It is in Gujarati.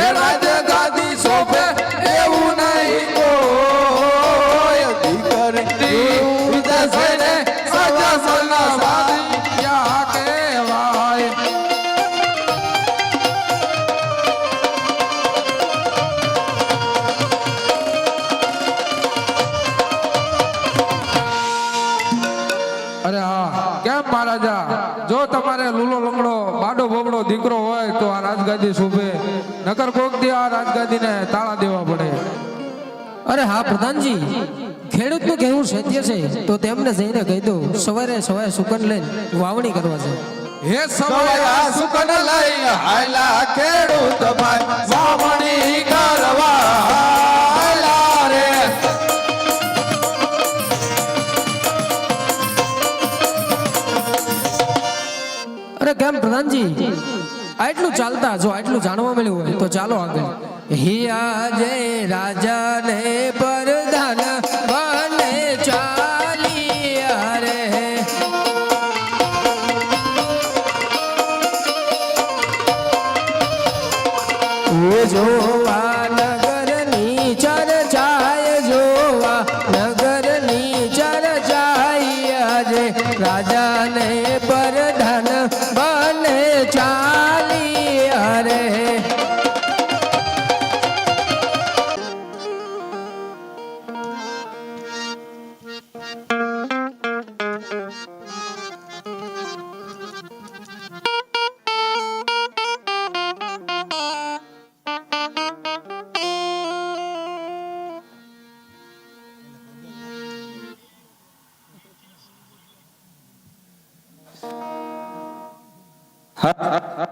Yeah, હા. કેમ મહારાજા? જો તમારે લૂલો લંગડો બાડો બોબડો દીકરો હોય તો આ રાજગાદી શોભે. નકર કોક દે આ રાજગાદીને તાળા દેવા પડે. અરે હા પ્રધાનજી. ખેડૂતનું કેવું સત્ય છે તો તેમને જઈને કહી દઉં સવારે સવારે સુકન લઈ વાવણી કરવા છે હે સવારે સુકન લઈ હાલા ખેડૂત ભાઈ. અરે કેમ પ્રધાનજી? આટલું ચાલતા, જો આટલું જાણવા મળ્યું હોય તો ચાલો આગળ. હિયા જય રાજાને પરધાન બને ચાલિયા રે એ જોવા નગરની ચર્ચાય જોવા નગરની ચર્ચાય આજે રાજાને પરધાન બને ها؟